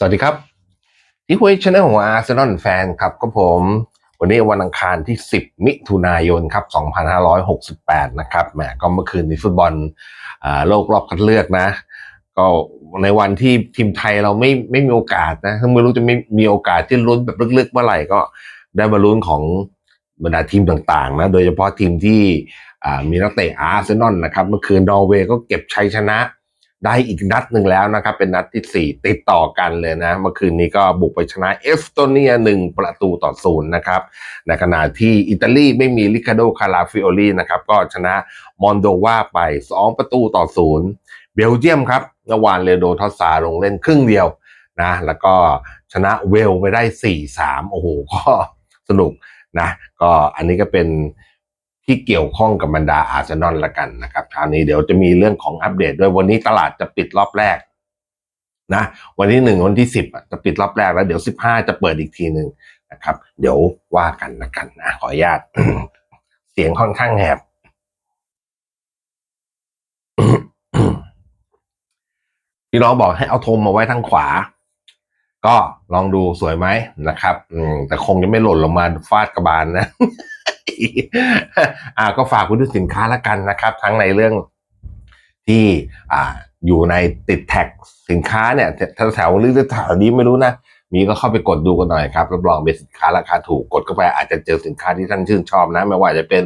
สวัสดีครับที่คุยช anel ของอาร์เซนอลแฟนครับก็ผม วันนี้วันอังคารที่ 10 มิถุนายนครับ 2568 นะครับแหมก็เมื่อคืนนี้ฟุตบอลโลกรอบคัดเลือกนะ ก็ในวันที่ทีมไทยเราไม่ไม่มีโอกาสนะไม่รู้จะไม่มีโอกาสที่ลุ้นแบบลึกๆเมื่อไหร่ก็ได้มาลุ้นของบรรดาทีมต่างๆนะโดยเฉพาะทีมที่มีนักเตะอาร์เซนอลนะครับ เมื่อคืนนอร์เวย์ก็เก็บชัยชนะ ได้อีกนัดหนึ่งแล้วนะครับ เป็นนัดที่ 4 ติดต่อกันเลยนะ เมื่อคืนนี้ก็บุกไปชนะเอสโตเนียหนึ่งประตูต่อศูนย์นะครับ ในขณะที่อิตาลีไม่มีลิคาโดคาราฟิโอลีนะครับ ก็ชนะมอนโดวาไป 2 ประตูต่อศูนย์เบลเยียมครับเมื่อวานเลโดทอสซาลงเล่นครึ่งเดียวนะแล้วก็ชนะเวลไปได้ 4-3 โอ้โหก็สนุกนะ ก็อันนี้ก็เป็น ที่เกี่ยวข้องกับบรรดาอาร์เซนอลละกันนะครับคราวนี้เดี๋ยวจะมีเรื่องของอัปเดตด้วยวันนี้ตลาดจะปิดรอบแรกนะวันที่หนึ่งวันที่สิบจะปิดรอบแรกแล้วเดี๋ยวสิบห้าจะเปิดอีกทีหนึ่งนะครับ เดี๋ยวว่ากันละกันนะขออนุญาต เสียงค่อนข้างแหบพี่น้องบอกให้เอาธงมาไว้ทางขวา ก็ลองดูสวยไหมนะครับ อืมแต่คงจะไม่หล่นลงมาฟาดกระบาลนะอ่าก็ฝากคุณด้วยสินค้าละกันนะครับ ทั้งในเรื่องที่อ่าอยู่ในติดแท็กสินค้าเนี่ยแถวๆหรือแถวนี้ไม่รู้นะมีก็เข้าไปกดดูกันหน่อยครับรับรองเป็นสินค้าราคาถูกกดเข้าไปอาจจะเจอสินค้าที่ท่านชื่นชอบนะ ไม่ว่าจะเป็น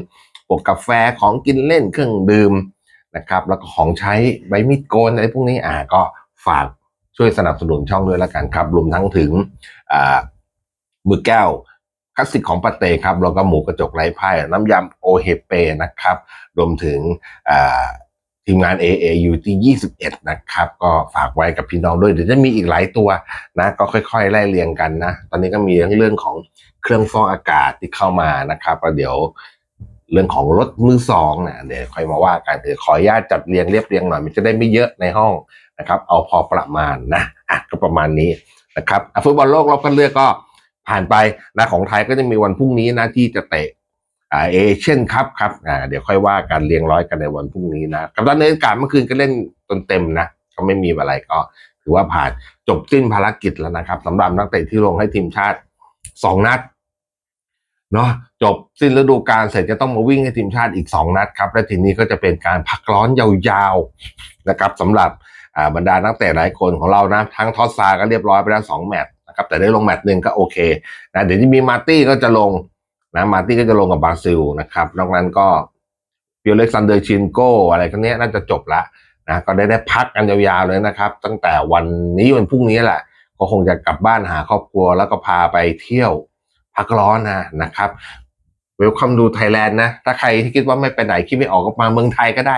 พวกกาแฟของกินเล่นเครื่องดื่มนะครับ แล้วก็ของใช้ใบมีดโกนอะไรพวกนี้อ่าก็ฝาก ช่วยสนับสนุนช่องด้วยละกันครับ รวมทั้งถึงมือแก้วคลาสสิกของปาเต้ครับแล้วก็หมูกระจกไร้ไพ่น้ำยำโอเฮเปนะครับ รวมถึงทีมงาน AAU ที่21 นะครับ ก็ฝากไว้กับพี่น้องด้วย เดี๋ยวจะมีอีกหลายตัวนะ ก็ค่อยๆ ไล่เรียงกันนะ ตอนนี้ก็มีเรื่องของเครื่องฟอกอากาศที่เข้ามานะครับแล้วเดี๋ยวเรื่องของรถมือสองนะเดี๋ยวค่อยมาว่ากันเดี๋ยวขออนุญาตจัดเรียงเรียบเรียงหน่อย มันจะได้ไม่เยอะในห้อง นะครับ เอาพอประมาณนะอะก็ประมาณนี้นะครับฟุตบอลโลกรอบคัดเลือกก็ผ่านไปนะของไทยก็จะมีวันพรุ่งนี้นะที่จะเตะเอเชียนคัพครับอ่าเดี๋ยวค่อยว่ากันเรียงร้อยกันในวันพรุ่งนี้นะกับตันเนินการเมื่อคืนก็เล่นจนเต็มนะก็ไม่มีอะไรก็ถือว่าผ่านจบสิ้นภารกิจแล้วนะครับสำหรับนักเตะที่ลงให้ทีมชาติสองนัดเนาะจบสิ้นฤดูกาลเสร็จจะต้องมาวิ่งให้ทีมชาติอีกสองนัดครับ และทีนี้ก็จะเป็นการพักร้อนยาวๆนะครับสำหรับ บรรดานักเตะหลายคนของเรานะทั้งทอสซาก็เรียบร้อยไปแล้วสองแมตช์นะครับแต่ได้ลงแมตช์หนึ่งก็โอเคนะเดี๋ยวจะมีมาร์ตี้ก็จะลงนะมาร์ตี้ก็จะลงกับบราซิลนะครับนอกนั้นก็เปียเล็กซันเดอร์ชินโกอะไรกันเนี้ยน่าจะจบละนะก็ได้ได้พักกันยาวๆเลยนะครับ ตั้งแต่วันนี้วันพรุ่งนี้แหละ ก็คงจะกลับบ้านหาครอบครัวแล้วก็พาไปเที่ยวพักร้อนนะนะครับเวลคัมดูไทยแลนด์นะ ถ้าใครที่คิดว่าไม่ไปไหนคิดไม่ออกก็มาเมืองไทยก็ได้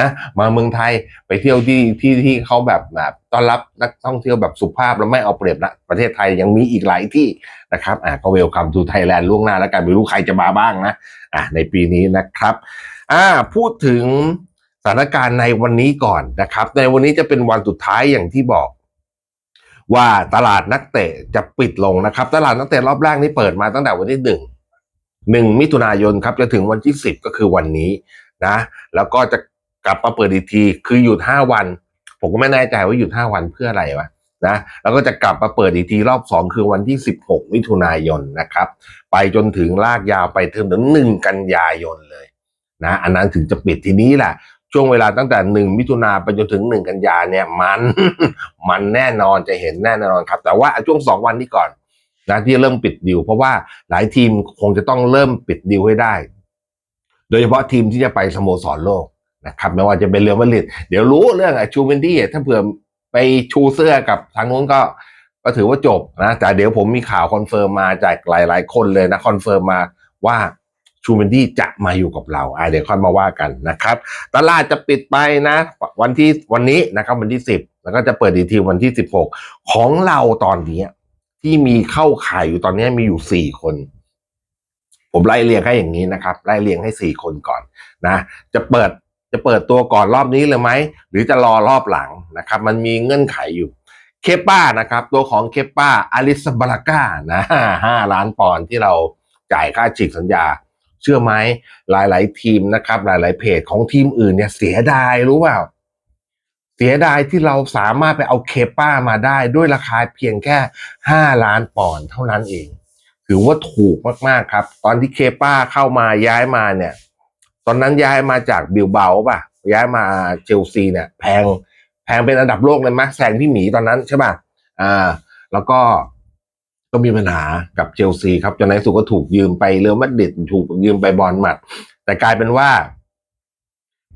นะมาเมืองไทยไปเที่ยวที่ที่ที่เขาแบบแบบต้อนรับนักท่องเที่ยวแบบสุภาพแล้วไม่เอาเปรียบนะประเทศไทยยังมีอีกหลายที่นะครับอ่าก็เวลคัมทูไทยแลนด์ล่วงหน้าแล้วกันไม่รู้ใครจะมาบ้างนะอ่าในปีนี้นะครับอ่าพูดถึงสถานการณ์ในวันนี้ก่อนนะครับ ในวันนี้จะเป็นวันสุดท้ายอย่างที่บอก ว่าตลาดนักเตะจะปิดลงนะครับ ตลาดนักเตะรอบแรกนี้เปิดมาตั้งแต่วันที่หนึ่งหนึ่งมิถุนายนครับจะถึงวันที่สิบก็คือวันนี้นะ แล้วก็จะ กลับมาเปิดอีกทีคือหยุดห้าวัน ผมก็ไม่แน่ใจว่าหยุดห้าวันเพื่ออะไรวะนะแล้วก็จะกลับมาเปิดอีกทีรอบสองคือวันที่สิบหกมิถุนายนนะครับ ไปจนถึงลากยาวไปถึงหนึ่งกันยายนเลยนะอันนั้นถึงจะปิดทีนี้แหละช่วงเวลาตั้งแต่หนึ่งมิถุนาไปจนถึงหนึ่งกันยาเนี่ยมันมันแน่นอนจะเห็นแน่นอนครับ แต่ว่าช่วงสองวันนี้ก่อนนะที่เริ่มปิดดิว เพราะว่าหลายทีมคงจะต้องเริ่มปิดดิวให้ได้ โดยเฉพาะทีมที่จะไปสโมสรโลก นะครับไม่ว่าจะเป็นเรือมาดริดเดี๋ยวรู้เรื่องชูเวนดี้ถ้าเผื่อไปชูเสื้อกับทางนู้นก็ก็ถือว่าจบนะแต่เดี๋ยวผมมีข่าวคอนเฟิร์มมาจากหลาย ๆ คนเลยนะคอนเฟิร์มมาว่าชูเวนดี้จะมาอยู่กับเราอ่าเดี๋ยวค่อยมาว่ากันนะครับ ตลาดจะปิดไปนะ วันที่วันนี้นะครับวันที่สิบแล้วก็จะเปิดอีกทีวันที่สิบหกของเราตอนนี้ที่มีเข้าขายอยู่ตอนนี้มีอยู่สี่คน ผมไล่เรียงให้อย่างนี้นะครับ ไล่เรียงให้สี่คนก่อนนะ จะเปิด จะเปิดตัวก่อนรอบนี้เลยไหมหรือจะรอรอบหลังนะครับ มันมีเงื่อนไขอยู่เคป้านะครับ ตัวของเคป้าอาริสบาราก้านะห้าล้านปอนด์ที่เราจ่ายค่าฉีกสัญญา เชื่อไหมหลาย ๆ ทีมนะครับ หลาย ๆ เพจของทีมอื่นเนี่ยเสียดายรู้เปล่าเสียดายที่เราสามารถไปเอาเคป้ามาได้ด้วยราคาเพียงแค่5ล้านปอนด์เท่านั้นเอง ถือว่าถูกมาก ๆ ครับ ตอนที่เคป้าเข้ามาย้ายมาเนี่ย ตอนนั้นย้ายมาจากบิลเบาป่ะ ย้ายมาเชลซีเนี่ย แพงแพงเป็นอันดับโลกเลยมั้ยแซงพี่หมีตอนนั้นใช่ป่ะอ่า แล้วก็ก็มีปัญหากับเชลซี ครับจนในสุดก็ถูกยืมไปเรอัลมาดริดถูกยืมไปบอลมัด แต่กลายเป็นว่า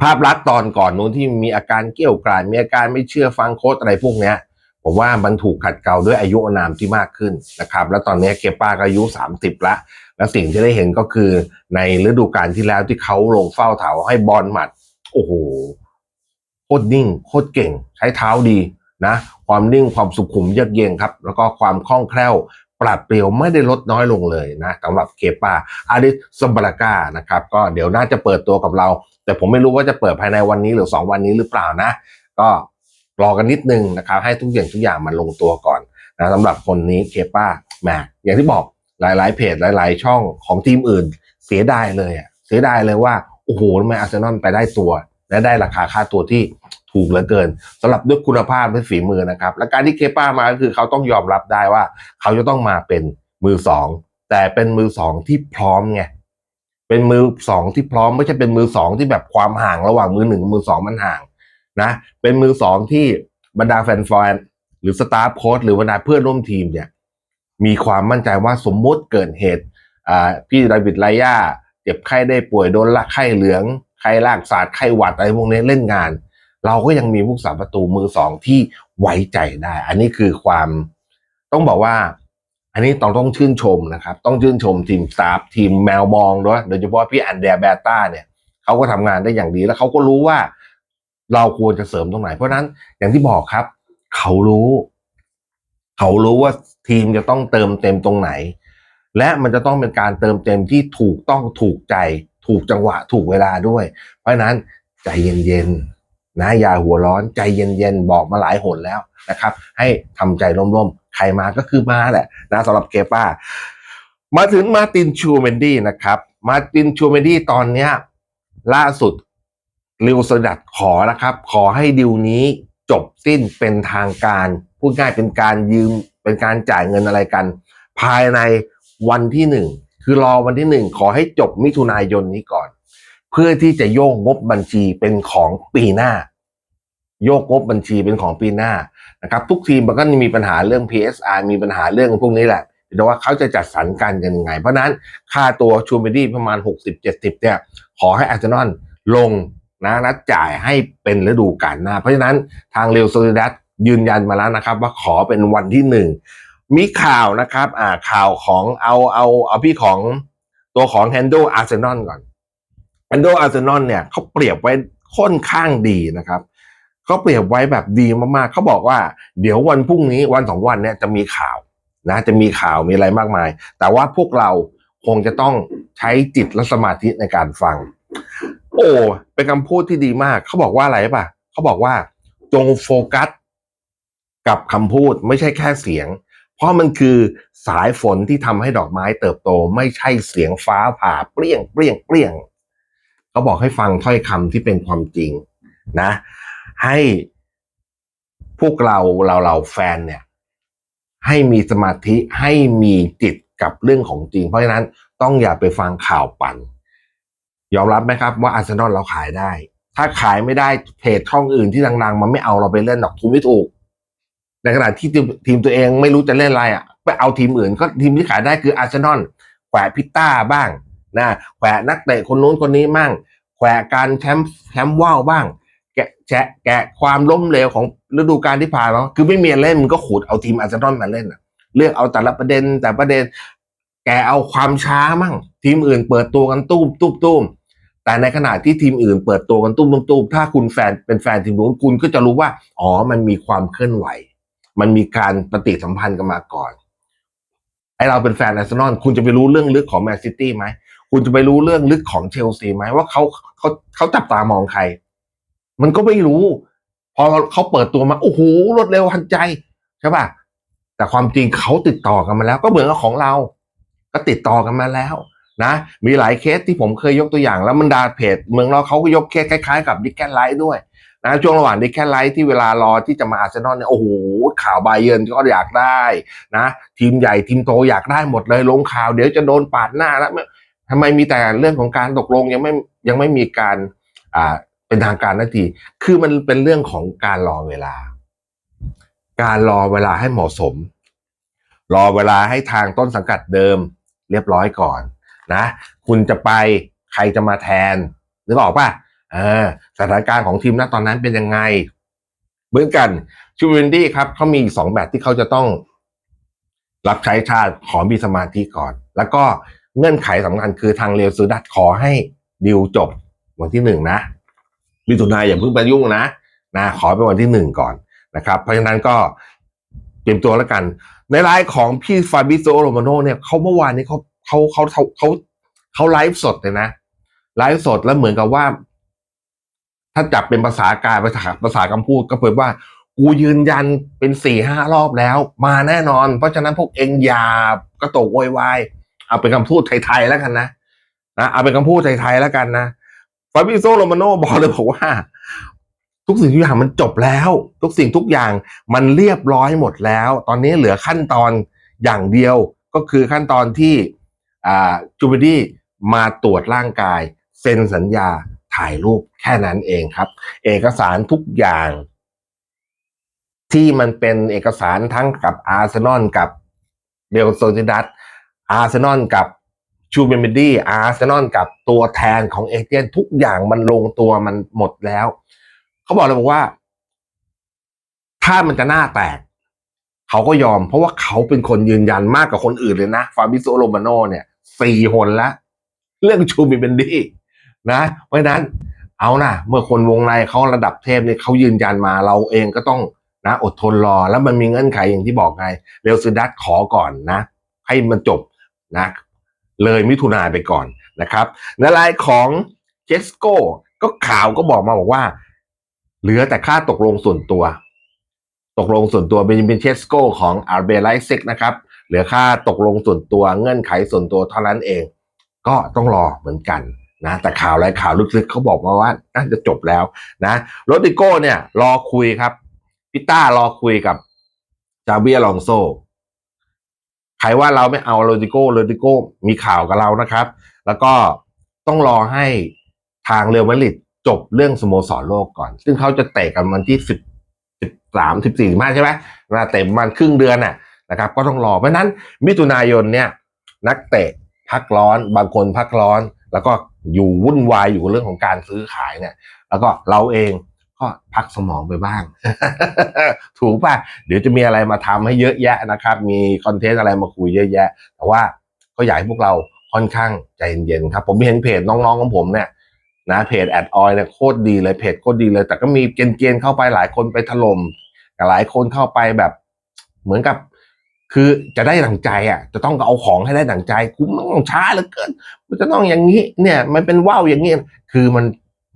ภาพลักษณ์ตอนก่อนนู้นที่มีอาการเกี่ยวกราดมีอาการไม่เชื่อฟังโค้ชอะไรพวกเนี้ย ผมว่ามันถูกขัดเกลาด้วยอายุอานามที่มากขึ้นนะครับ แล้วตอนนี้เกป้าก็อายุ30ละ แล้วสิ่งที่ได้เห็นก็คือในฤดูกาลที่แล้วที่เขาลงเฝ้าเถาให้บอลหมัด โอ้โหโคตรนิ่งโคตรเก่ง ใช้เท้าดีนะ ความนิ่งความสุขุมเยือกเย็นครับ แล้วก็ความคล่องแคล่ว ปราดเปรียวไม่ได้ลดน้อยลงเลยนะสำหรับเคปาอาริสซมบาราก้านะครับ ก็เดี๋ยวน่าจะเปิดตัวกับเรา แต่ผมไม่รู้ว่าจะเปิดภายในวันนี้หรือ 2 วันนี้หรือเปล่านะ ก็รอกันนิดนึงนะครับ ให้ทุกอย่างทุกอย่างมันลงตัวก่อนนะสำหรับคนนี้เคป้าแหมอย่างที่บอก หลาย ๆ เพจหลาย ๆ ช่องของทีมอื่น เสียดายเลยอะเสียดายเลยว่าโอ้โหทำไมอาร์เซนอลไปได้ตัว และได้ราคาค่าตัวที่ถูกเหลือเกินสำหรับด้วยคุณภาพและฝีมือนะครับ และการที่เคป้ามาก็คือเขาต้องยอมรับได้ว่า เขาจะต้องมาเป็นมือสองแต่เป็นมือสองที่พร้อมไงเป็นมือสองที่พร้อมไม่ใช่เป็นมือสองที่แบบความห่างระหว่างมือหนึ่งมือสองมันห่างนะเป็นมือสองที่บรรดาแฟนๆหรือสตาฟโค้ชหรือบรรดาเพื่อนร่วมทีมเนี่ย มีความมั่นใจว่าสมมุติเกิดเหตุพี่ดาวิดไลย่าเจ็บไข้ได้ป่วยโดนละไข้เหลือง ไข้ลากศาสาดไข้หวัดอะไรพวกนี้เล่นงาน เราก็ยังมีผู้สาประตูมือสองที่ไว้ใจได้ อันนี้คือความต้องบอกว่า อันนี้ต้องต้องชื่นชมนะครับ ต้องชื่นชมทีมสตาฟทีมแมวมองด้วยโดยเฉพาะพี่อันเดรเบต้าเนี่ยเขาก็ทำงานได้อย่างดีแล้วเขาก็รู้ว่า เราควรจะเสริมตรงไหน เพราะนั้นอย่างที่บอกครับ เขารู้ เขารู้ว่าทีมจะต้องเติมเต็มตรงไหน และมันจะต้องเป็นการเติมเต็มที่ถูกต้องถูกใจ ถูกจังหวะถูกเวลาด้วย เพราะนั้นใจเย็นๆนะอย่าหัวร้อนใจเย็นๆบอกมาหลายหนแล้วนะครับ ให้ทำใจร่มๆใครมาก็คือมาแหละนะสำหรับเกป้า มาถึงมาตินชูเมนดี้นะครับมาตินชูเมนดี้ตอนเนี้ยล่าสุดลิวสดัดขอนะครับ ขอให้ดิวนี้จบสิ้นเป็นทางการ พูดง่ายเป็นการยืมเป็นการจ่ายเงินอะไรกัน ภายในวันที่หนึ่งคือรอวันที่หนึ่งขอให้จบมิถุนายนนี้ก่อน เพื่อที่จะโยกงบบัญชีเป็นของปีหน้า โยกงบบัญชีเป็นของปีหน้านะครับ ทุกทีมมันก็มีปัญหาเรื่อง PSR มีปัญหาเรื่องพวกนี้แหละแต่ว่าเขาจะจัดสรรกันกันยังไง เพราะนั้นค่าตัวชูเมดี้ประมาณ 60-70เนี่ยขอให้อาร์เซนอลลงนะนัดจ่ายให้เป็นฤดูกาลหน้า เพราะฉะนั้นทางเรลโซลิดัส ยืนยันมาแล้วนะครับ ว่าขอเป็นวันที่หนึ่งมีข่าวนะครับอ่าข่าวของเอาเอาเอาพี่ของตัวของ Handle Arsenal ก่อน Handle Arsenal เนี่ยเขาเปรียบไว้ค่อนข้างดีนะครับเขาเปรียบไว้แบบดีมากๆเขาบอกว่าเดี๋ยววันพรุ่งนี้วันสองวันเนี่ยจะมีข่าวนะจะมีข่าวมีอะไรมากมาย แต่ว่าพวกเราคงจะต้องใช้จิตและสมาธิในการฟัง โอ้เป็นคำพูดที่ดีมาก เขาบอกว่าอะไรป่ะเขาบอกว่าจงโฟกัส กับคำพูดไม่ใช่แค่เสียง เพราะมันคือสายฝนที่ทำให้ดอกไม้เติบโต ไม่ใช่เสียงฟ้าผ่าเปรี้ยงเปรี้ยงเปรี้ยงเขาบอกให้ฟังถ้อยคำที่เป็นความจริงนะ ให้พวกเราเราเราแฟนเนี่ย ให้มีสมาธิให้มีจิตกับเรื่องของจริง เพราะฉะนั้นต้องอย่าไปฟังข่าวปั่น ยอมรับไหมครับว่าอาร์เซนอลเราขายได้ ถ้าขายไม่ได้เพจช่องอื่นที่ดังๆ มันไม่เอาเราไปเล่นหรอกทุนไม่ถูก ในขณะที่ทีมตัวเองไม่รู้จะเล่นอะไรอะไปเอาทีมอื่นก็ทีมที่ขายได้คืออาร์เซนอลแขวะพิต้าบ้างนะแขวะนักเตะคนนู้นคนนี้มั่งแขวะการแชมป์แชมป์ว่าวบ้าง แกะแชะแกะความล้มเหลวของฤดูกาลที่ผ่านมาคือไม่มีเล่นมันก็ขูดเอาทีมอาร์เซนอลมาเล่นอะเลือกเอาแต่ละประเด็นแต่ประเด็น แกเอาความช้ามั่ง ทีมอื่นเปิดตัวกันตุ้มตุ้มตุ้มแต่ในขณะที่ทีมอื่นเปิดตัวกันตุ้มตุ้มตุ้มถ้าคุณแฟนเป็นแฟนทีมนู้นคุณก็จะรู้ว่า อ๋อมันมีความเคลื่อนไหว มันมีการปฏิสัมพันธ์กันมาก่อน ไอเราเป็นแฟนอาร์เซนอลคุณจะไปรู้เรื่องลึกของแมนซิตี้ไหมคุณจะไปรู้เรื่องลึกของเชลซีไหมว่าเขาเขาเขาจับตามองใคร มันก็ไม่รู้ พอเขาเปิดตัวมา โอ้โหรวดเร็วทันใจใช่ป่ะแต่ความจริงเขาติดต่อกันมาแล้ว ก็เหมือนกับของเรา ก็ติดต่อกันมาแล้วนะ มีหลายเคสที่ผมเคยยกตัวอย่าง แล้วมันดาเพจ เมืองเราเขาก็ยกเคสคล้ายๆกับดิแกนไลท์ด้วย นะช่วงระหว่างนี้แค่ไลท์ที่เวลารอที่จะมาอาร์เซนอลเนี่ยโอ้โหข่าวบาเยิร์นก็อยากได้นะทีมใหญ่ทีมโตอยากได้หมดเลยลงข่าวเดี๋ยวจะโดนปาดหน้าแล้วทำไมมีแต่เรื่องของการตกลงยังไม่ยังไม่มีการอ่าเป็นทางการนาที คือมันเป็นเรื่องของการรอเวลา การรอเวลาให้เหมาะสม รอเวลาให้ทางต้นสังกัดเดิม เรียบร้อยก่อนนะ คุณจะไปใครจะมาแทนนึกออกป่ะ สถานการณ์ของทีมณตอนนั้นเป็นยังไง เหมือนกันชูวินดี้ครับเขามีสองแบบที่เขาจะต้องรับใช้ชาติขอมีสมาธิก่อน แล้วก็เงื่อนไขสำคัญคือทางเรียวซูดัตขอให้ดิวจบวันที่หนึ่งนะมิถุนายอย่าเพิ่งไปยุ่งนะนะขอเป็นวันที่หนึ่งก่อนนะครับ เพราะฉะนั้นก็เตรียมตัวแล้วกัน ในไลน์ของพี่ฟาบิโซโรมาโนเนี่ยเขาเมื่อวานนี้เขาเขาเขาเขาเขาเขาไลฟ์สดเลยนะไลฟ์สดแล้วเหมือนกับว่า ถ้าจับเป็นภาษากายภาษาภาษาคำพูดก็เปิดว่า กูยืนยันเป็นสี่ห้ารอบแล้ว มาแน่นอน เพราะฉะนั้นพวกเองอย่ากระโตกโวยวายเอาเป็นคำพูดไทยๆแล้วกันนะนะเอาเป็นคำพูดไทยๆแล้วกันนะฟาบิโซโรมาโนบอกเลยบอกว่า ทุกสิ่งทุกอย่างมันจบแล้ว ทุกสิ่งทุกอย่างมันเรียบร้อยหมดแล้ว ตอนนี้เหลือขั้นตอนอย่างเดียวก็คือขั้นตอนที่อ่าจูบิดี้มาตรวจร่างกาย เซ็นสัญญา ถ่ายรูปแค่นั้นเองครับ เอกสารทุกอย่าง ที่มันเป็นเอกสารทั้งกับอาร์เซนอลกับเบลโซซิดัสอาร์เซนอลกับชูเบมิดี้อาร์เซนอลกับตัวแทนของเอเจนต์ทุกอย่างมันลงตัวมันหมดแล้ว เขาบอกเลยบอกว่า ถ้ามันจะหน้าแตก เขาก็ยอม เพราะว่าเขาเป็นคนยืนยันมากกว่าคนอื่นเลยนะ ฟาบิโซโรมาโนเนี่ยสี่หนแล้วเรื่องชูบิเบนดี้ นะเพราะฉะนั้นเอานะเมื่อคนวงในเขาระดับเทพเนี่ยเขายืนยันมาเราเองก็ต้องนะอดทนรอแล้วมันมีเงื่อนไขอย่างที่บอกไงเรลซิดัสขอก่อนนะ ให้มันจบนะเลยมิถุนาไปก่อนนะครับในรายของเจสโก้ก็ข่าวก็บอกมาบอกว่า เหลือแต่ค่าตกลงส่วนตัว ตกลงส่วนตัวเบนจามินเชสโกของอาร์เบไลเซกนะครับ เหลือค่าตกลงส่วนตัวเงื่อนไขส่วนตัวเท่านั้นเอง ก็ต้องรอเหมือนกัน นะแต่ข่าวอะไรข่าวลึกๆเขาบอกมาว่าน่าจะจบแล้วนะโรดิโก้เนี่ยรอคุยครับพิต้ารอคุยกับจาเบียลองโซใครว่าเราไม่เอาโรดิโก้โรดิโก้มีข่าวกับเรานะครับ แล้วก็ต้องรอให้ทางเรอัลมาดริดจบเรื่องสโมสรโลกก่อน ซึ่งเขาจะเตะกันวันที่สิบสิบสามสิบสี่มาใช่ไหมนะเตะประมาณครึ่งเดือนน่ะนะครับ ก็ต้องรอเพราะนั้นมิถุนายนเนี่ย นักเตะพักร้อน บางคนพักร้อน แล้วก็ อยู่วุ่นวายอยู่กับเรื่องของการซื้อขายเนี่ย แล้วก็เราเองก็พักสมองไปบ้าง ถูกป่ะ เดี๋ยวจะมีอะไรมาทำให้เยอะแยะนะครับ มีคอนเทนต์อะไรมาคุยเยอะแยะ แต่ว่าก็อยากให้พวกเราค่อนข้างใจเย็นๆครับ ผมเห็นเพจน้องๆของผมเนี่ยนะเพจแอดออยเนี่ยโคตรดีเลยเพจโคตรดีเลย แต่ก็มีเกณฑ์ๆเข้าไปหลายคนไปถล่มหลายคนเข้าไปแบบ เหมือนกับ คือจะได้ดั่งใจอะ จะต้องเอาของให้ได้ดั่งใจกูมันต้องช้าเหลือเกินมันจะต้องอย่างนี้ เนี่ย มันเป็นว่าวอย่างนี้คือมัน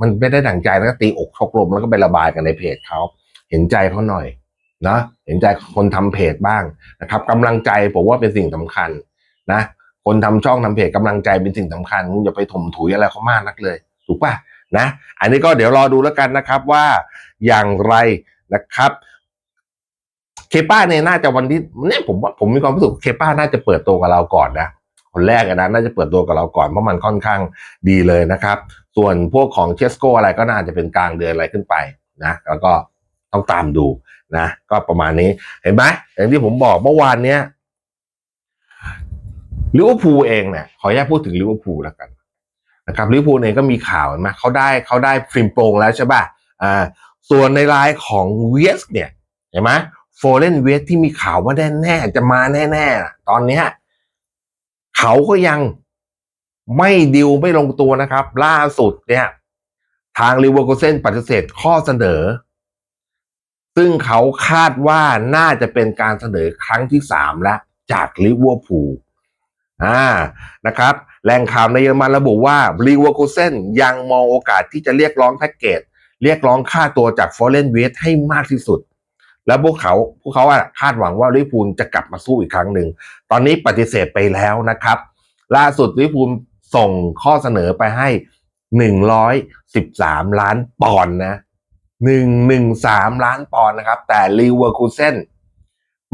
มันไม่ได้ดั่งใจแล้วก็ตีอกชกลมแล้วก็ไประบายกันในเพจเขาเห็นใจเขาหน่อยนะเห็นใจคนทำเพจบ้างนะครับกำลังใจผมว่าเป็นสิ่งสำคัญนะคนทำช่องทำเพจกำลังใจเป็นสิ่งสำคัญอย่าไปถมถุยอะไรเขามากนักเลย ถูกป่ะนะ อันนี้ก็เดี๋ยวรอดูแล้วกันนะครับว่าอย่างไรนะครับ เคป้าเนี่ยน่าจะวันที่เนี่ยผมว่าผมมีความรู้สึกเคป้าน่าจะเปิดตัวกับเราก่อนนะคนแรกนะน่าจะเปิดตัวกับเราก่อนเพราะมันค่อนข้างดีเลยนะครับ ส่วนพวกของเชสโกอะไรก็น่าจะเป็นกลางเดือนอะไรขึ้นไปนะแล้วก็ต้องตามดูนะก็ประมาณนี้เห็นไหมอย่างที่ผมบอกเมื่อวานเนี้ยลิเวอร์พูลเองเนี่ยขออนุญาตพูดถึงลิเวอร์พูลแล้วกันนะครับลิเวอร์พูลเองก็มีข่าวเห็นไหมเขาได้เขาได้ฟิล์มโปรงแล้วใช่ป่ะอ่าส่วนในรายของเวสเนี่ยเห็นไหม โฟเรนเวสที่มีข่าวว่าแน่ๆจะมาแน่ๆ ตอนเนี้ยเขาก็ยังไม่ดิวไม่ลงตัวนะครับ ล่าสุดเนี่ย ทางลิเวอร์พูลเซนปฏิเสธข้อเสนอ ซึ่งเขาคาดว่าน่าจะเป็นการเสนอครั้งที่สามแล้วจากลิเวอร์พูลอ่านะครับแหล่งข่าวในเยอรมันระบุว่าลิเวอร์พูลเซนยังมองโอกาสที่จะเรียกร้องแพ็กเกจเรียกร้องค่าตัวจากฟอร์เรนเวสให้มากที่สุด แล้วพวกเขาพวกเขาอะคาดหวังว่าลิพูลจะกลับมาสู้อีกครั้งหนึ่ง ตอนนี้ปฏิเสธไปแล้วนะครับ ล่าสุดลิพูลส่งข้อเสนอไปให้หนึ่งร้อยสิบสามล้านปอนด์นะ113 ล้านปอนด์นะครับ แต่ลีเวอร์คูเซน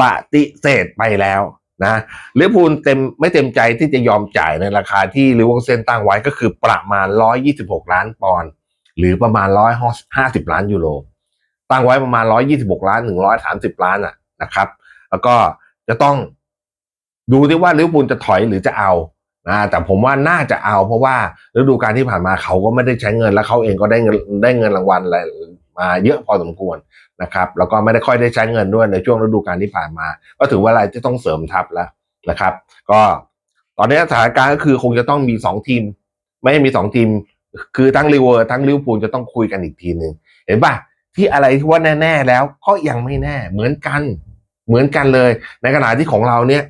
ปฏิเสธไปแล้วนะลิเวอร์พูลเต็มไม่เต็มใจที่จะยอมจ่ายในราคาที่ลิเวอร์คูเซนตั้งไว้ก็คือประมาณ 126 ล้านปอนด์หรือประมาณ 150 ล้านยูโร ตั้งไว้ประมาณ 126 ล้าน 130 ล้านอะนะครับ แล้วก็จะต้องดูที่ว่าลิเวอร์พูลจะถอยหรือจะเอานะแต่ผมว่าน่าจะเอา เพราะว่าฤดูกาลที่ผ่านมาเขาก็ไม่ได้ใช้เงิน แล้วเขาเองก็ได้เงินได้เงินรางวัลอะไรมาเยอะพอสมควรนะครับ แล้วก็ไม่ได้ค่อยได้ใช้เงินด้วยในช่วงฤดูกาลที่ผ่านมา ก็ถือว่าอะไรที่ต้องเสริมทัพแล้วนะครับ ก็ตอนนี้สถานการณ์ก็คือคงจะต้องมีสองทีม ไม่ให้มีสองทีม คือทั้งลิเวอร์ทั้งลิเวอร์พูลจะต้องคุยกันอีกทีหนึ่งเห็นปะ ที่อะไรที่ว่าแน่ ๆ แล้วก็ยังไม่แน่ เหมือนกัน เหมือนกันเลย ในขณะที่ของเราเนี่ย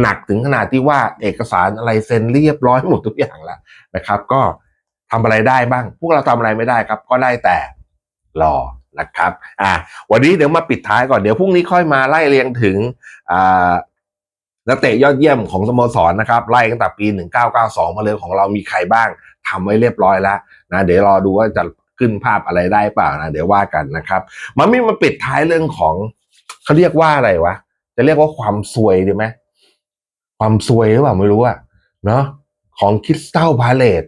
หนักถึงขนาดที่ว่าเอกสารอะไรเซ็นเรียบร้อยหมดทุกอย่างแล้วนะครับ ก็ทำอะไรได้บ้าง พวกเราทำอะไรไม่ได้ครับ ก็ได้แต่รอนะครับ อ่า วันนี้เดี๋ยวมาปิดท้ายก่อนเดี๋ยวพรุ่งนี้ค่อยมาไล่เรียงถึงอ่านักเตะยอดเยี่ยมของสโมสรนะครับ ไล่ตั้งแต่ปี 1992 มาเลยของเรามีใครบ้างทำไว้เรียบร้อยแล้วนะเดี๋ยวรอดูว่าจะ ขึ้นภาพอะไรได้เปล่านะเดี๋ยวว่ากันนะครับมันไม่มาปิดท้ายเรื่องของเขาเรียกว่าอะไรวะจะเรียกว่าความซวยดีไหมความซวยหรือเปล่าไม่รู้อะเนาะของคิสตัลพาเลต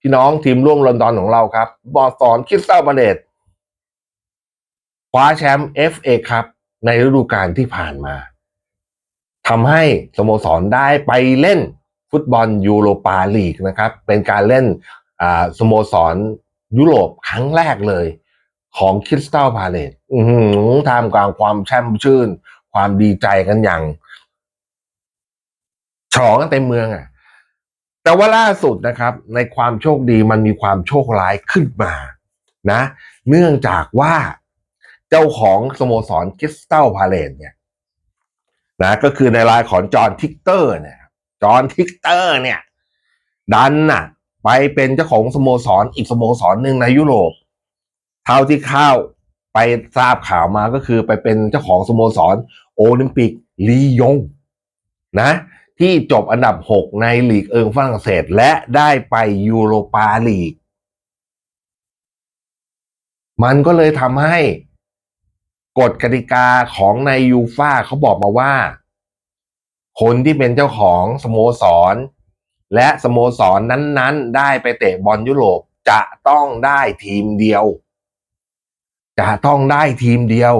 พี่น้องทีมร่วมลอนดอนของเราครับ บอสอนคิสตัลพาเลตคว้าแชมป์ FA ครับ ในฤดูกาลที่ผ่านมาทำให้สโมสรได้ไปเล่นฟุตบอลยูโรปาลีกนะครับ เป็นการเล่นอ่าสโมสร ยุโรปครั้งแรกเลยของคริสตัลพาเลตท่ามกลางความแช่มชื่น ความดีใจกันอย่างฉลองกันเต็มเมืองอะ แต่ว่าล่าสุดนะครับ ในความโชคดีมันมีความโชคร้ายขึ้นมานะ เนื่องจากว่าเจ้าของสโมสรคริสตัลพาเลตเนี่ยนะก็คือในรายของจอห์นทิกเตอร์เนี่ยจอห์นทิกเตอร์เนี่ย ดันน่ะ ไปเป็นเจ้าของสโมสรอีกสโมสรหนึ่งในยุโรป เท่าที่ข้าวไปทราบข่าวมาก็คือไปเป็นเจ้าของสโมสรโอลิมปิกลียงนะที่จบอันดับ 6 ในลีกเอิงฝรั่งเศสและได้ไปยูโรปาลีก มันก็เลยทำให้กฎกติกาของในยูฟ่าเขาบอกมาว่า คนที่เป็นเจ้าของสโมสร และสโมสรนั้นๆ ได้ไปเตะบอลยุโรปจะต้องได้ทีมเดียว จะต้องได้ทีมเดียว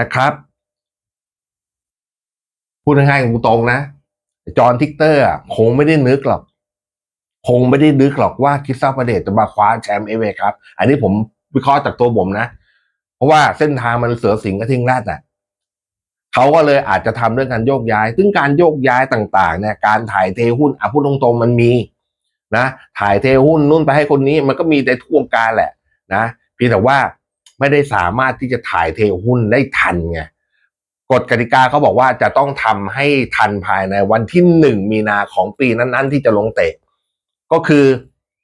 นะครับ พูดง่ายๆกูตรงนะ จอห์นทิกเตอร์คงไม่ได้นึกหรอก คงไม่ได้นึกหรอกว่าคิสตัลพเลตจะมาคว้าแชมป์เอเวครับ อันนี้ผมวิเคราะห์จากตัวผมนะ เพราะว่าเส้นทางมันเสือสิงห์กระทิงแรดอะ เขาก็เลยอาจจะทำเรื่องการโยกย้าย ซึ่งการโยกย้ายต่างๆเนี่ยการถ่ายเทหุ้นอะพูดตรงๆมันมีนะถ่ายเทหุ้นนู่นไปให้คนนี้มันก็มีในทุกวงการแหละนะเพียงแต่ว่าไม่ได้สามารถที่จะถ่ายเทหุ้นได้ทันไงกฎกติกาเขาบอกว่าจะต้องทำให้ทันภายในวันที่หนึ่งมีนาของปีนั้นๆ ที่จะลงเตะ ก็คือ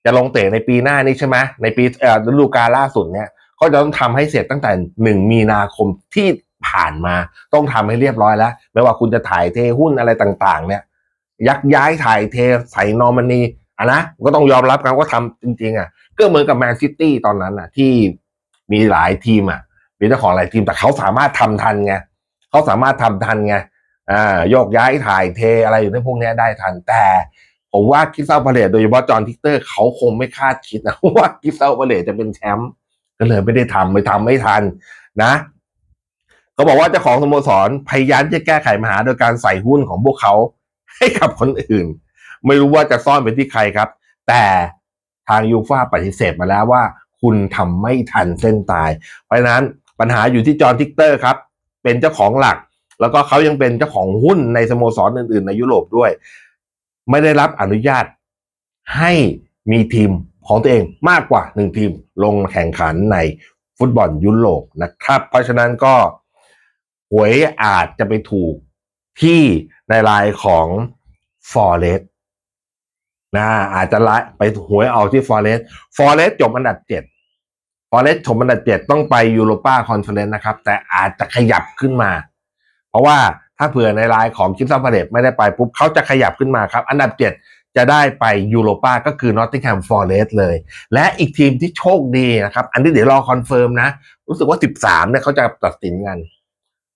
จะลงเตะในปีหน้านี้ใช่ไหมในปีเอ่อฤดูกาลล่าสุดเนี่ยก็จะต้องทำให้เสร็จตั้งแต่หนึ่งมีนาคมที่ ผ่านมา ต้องทำให้เรียบร้อยแล้ว ไม่ว่าคุณจะถ่ายเทหุ้นอะไรต่างๆ เนี่ย ยักย้ายถ่ายเทใส่นอร์มานีอะนะก็ต้องยอมรับกันว่าทำจริง ๆ อะ ก็เหมือนกับแมนซิตี้ตอนนั้นอะ ที่มีหลายทีมอะมีเจ้าของหลายทีมแต่เขาสามารถทำทันไงเขาสามารถทำทันไงอ่าโยกย้ายถ่ายเทอะไรอยู่ในพวกนี้ได้ทันแต่ผมว่าคิสตัลพาเลตโดยเฉพาะจอห์นทิกเตอร์เขาคงไม่คาดคิดนะว่าคิสตัลพาเลตจะเป็นแชมป์ก็เลยไม่ได้ทำไม่ทำไม่ทันนะ เขาบอกว่าเจ้าของสโมสรพยายามจะแก้ไขปัญหาโดยการใส่หุ้นของพวกเขาให้กับคนอื่น ไม่รู้ว่าจะซ่อนไปที่ใครครับ แต่ทางยูฟ่าปฏิเสธมาแล้วว่า คุณทำไม่ทันเส้นตาย เพราะฉะนั้นปัญหาอยู่ที่จอห์นทิกเตอร์ครับ เป็นเจ้าของหลัก แล้วก็เขายังเป็นเจ้าของหุ้นในสโมสรอื่น ๆ ในยุโรปด้วย ไม่ได้รับอนุญาตให้มีทีมของตัวเองมากกว่าหนึ่งทีมลงแข่งขันในฟุตบอลยุโรปนะครับ เพราะฉะนั้นก็ หวยอาจจะไปถูกที่ในรายของฟอร์เรสนะอาจจะละไปหวยออกที่ฟอร์เรสฟอร์เรสจบอันดับเจ็ดฟอร์เรสจบอันดับเจ็ดต้องไปยูโรปาคอนเฟอเรนซ์นะครับ แต่อาจจะขยับขึ้นมา เพราะว่าถ้าเผื่อในรายของคิมซัมพาเลตไม่ได้ไปปุ๊บเขาจะขยับขึ้นมาครับ อันดับเจ็ดจะได้ไปยูโรปาก็คือ Nottingham Forest เลย และอีกทีมที่โชคดีนะครับ อันนี้เดี๋ยวรอคอนเฟิร์มนะ รู้สึกว่า 13เนี่ยเขาจะตัดสินกัน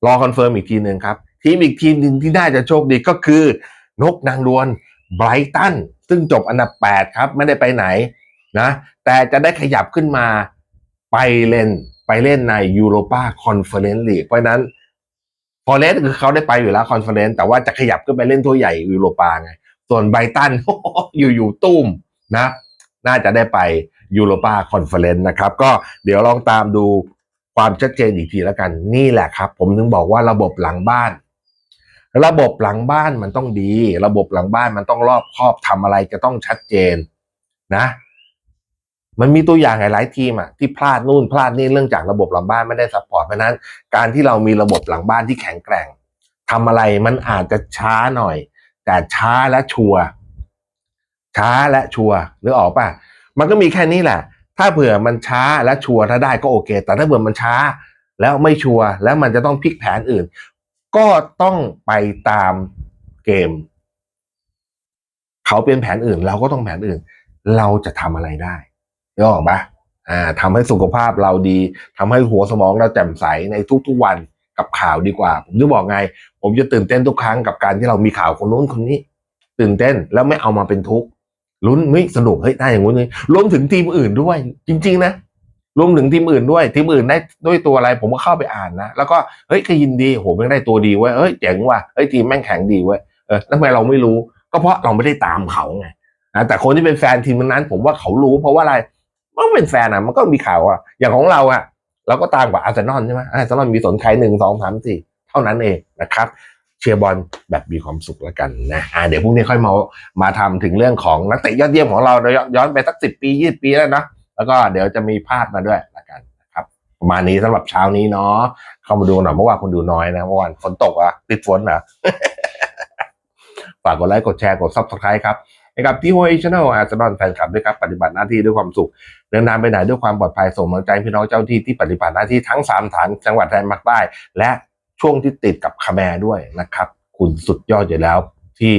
รอคอนเฟิร์มอีกทีหนึ่งครับ ทีมอีกทีมหนึ่งที่น่าจะโชคดีก็คือนกนางดวนไบรตันซึ่งจบอันดับ 8 ครับ ไม่ได้ไปไหนนะแต่จะได้ขยับขึ้นมาไปเล่นไปเล่นในยูโรปาคอนเฟอเรนซ์ลีกเพราะนั้นฟอเรสคือเขาได้ไปอยู่แล้วคอนเฟอเรนซ์แต่ว่าจะขยับขึ้นไปเล่นทั่วใหญ่ยูโรปาไง ส่วนไบรตันอยู่ๆตุ้มนะ น่าจะได้ไปยูโรปาคอนเฟอเรนซ์นะครับ ก็เดี๋ยวลองตามดู ความชัดเจนอีกทีแล้วกัน นี่แหละครับ ผมถึงบอกว่าระบบหลังบ้าน ระบบหลังบ้านมันต้องดี ระบบหลังบ้านมันต้องรอบคอบทำอะไรจะต้องชัดเจนนะ มันมีตัวอย่างหลายทีมอะที่พลาดนู่นพลาดนี่เรื่องจากระบบหลังบ้านไม่ได้ซัพพอร์ตเพราะนั้น การที่เรามีระบบหลังบ้านที่แข็งแกร่งทำอะไรมันอาจจะช้าหน่อย แต่ช้าและชัวร์ช้าและชัวร์นึกออกป่ะมันก็มีแค่นี้แหละ ถ้าเผื่อมันช้าและชัวร์ถ้าได้ก็โอเค แต่ถ้าเผื่อมันช้าแล้วไม่ชัวร์แล้วมันจะต้องพลิกแผนอื่น ก็ต้องไปตามเกม เขาเป็นแผนอื่น เราก็ต้องแผนอื่น เราจะทำอะไรได้นึกออกปะอ่าทำให้สุขภาพเราดีทำให้หัวสมองเราแจ่มใสในทุกๆวันกับข่าวดีกว่า ผมจะบอกไง ผมจะตื่นเต้นทุกครั้งกับการที่เรามีข่าวคนนู้นคนนี้ ตื่นเต้นแล้วไม่เอามาเป็นทุกข์ ลุ้นเฮ้ยสนุกเฮ้ยได้อย่างงู้นนี่รวมถึงทีมอื่นด้วย จริง ๆ นะรวมถึงทีมอื่นด้วย ทีมอื่นได้ด้วยตัวอะไร ผมก็เข้าไปอ่านนะ แล้วก็เฮ้ยก็ยินดีโหแม่งได้ตัวดีเว้ยเฮ้ยเจ๋งว่ะเฮ้ยทีมแม่งแข็งดีเว้ยเออแล้วทำไมเราไม่รู้ ก็เพราะเราไม่ได้ตามเขาไงนะแต่คนที่เป็นแฟนทีมนั้น ผมว่าเขารู้ เพราะว่าอะไรมันเป็นแฟนอะมันก็มีข่าวอะอย่างของเราอะเราก็ตามกว่าอาร์เซนอลใช่ไหมอาร์เซนอลมีสนใครหนึ่งสองสามสี่เท่านั้นเองนะครับ เชียร์บอลแบบมีความสุขแล้วกันนะอ่าเดี๋ยวพรุ่งนี้ค่อยมามาทำถึงเรื่องของนักเตะยอดเยี่ยมของเราเราย้อนไปสักสิบปียี่ปีแล้วนะแล้วก็เดี๋ยวจะมีภาพมาด้วยละกันนะครับประมาณนี้สำหรับเช้านี้เนาะเข้ามาดูหน่อยเมื่อวานคนดูน้อยนะเมื่อวานฝนตกอะติดฝนเหรอฝากกดไลค์กดแชร์กดซับสไครต์ครับให้กับที่โฮเอชแนลอาร์เซนอลแฟนคลับด้วยครับปฏิบัติหน้าที่ด้วยความสุข เดินทางไปไหนด้วยความปลอดภัยส่งกำลังใจพี่น้องเจ้าที่ที่ปฏิบัติหน้าที่ทั้ง 3 ฐานจังหวัดแดนภาคใต้และ ช่วงที่ติดกับคาแมร์ด้วยนะครับ คุณสุดยอดอยู่แล้วที่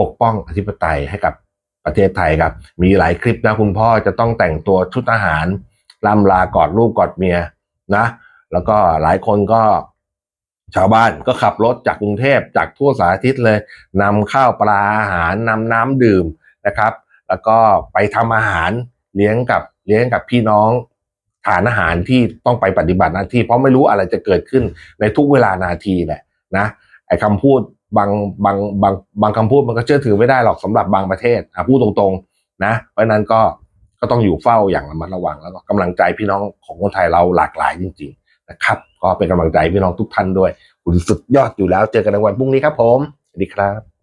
ปกป้องอธิปไตยให้กับประเทศไทยครับ มีหลายคลิปนะคุณพ่อจะต้องแต่งตัวชุดทหารล่ำลากอดลูกกอดเมียนะ แล้วก็หลายคนก็ชาวบ้านก็ขับรถจากกรุงเทพจากทั่วสารทิศเลยนำข้าวปลาอาหารนำน้ำดื่มนะครับ แล้วก็ไปทำอาหารเลี้ยงกับเลี้ยงกับพี่น้อง ฐานอาหารที่ต้องไปปฏิบัติหน้าที่ เพราะไม่รู้อะไรจะเกิดขึ้นในทุกเวลานาทีแหละนะไอ้คำพูดบางบางบางบางคำพูดมันก็เชื่อถือไม่ได้หรอกสำหรับบางประเทศอะพูดตรงๆนะเพราะนั้นก็ก็ต้องอยู่เฝ้าอย่างระมัดระวังแล้วก็กำลังใจพี่น้องของคนไทยเราหลากหลายจริง ๆ นะครับ ก็เป็นกำลังใจพี่น้องทุกท่านด้วย คุณสุดยอดอยู่แล้วเจอกันในวันพรุ่งนี้ครับผมสวัสดีครับ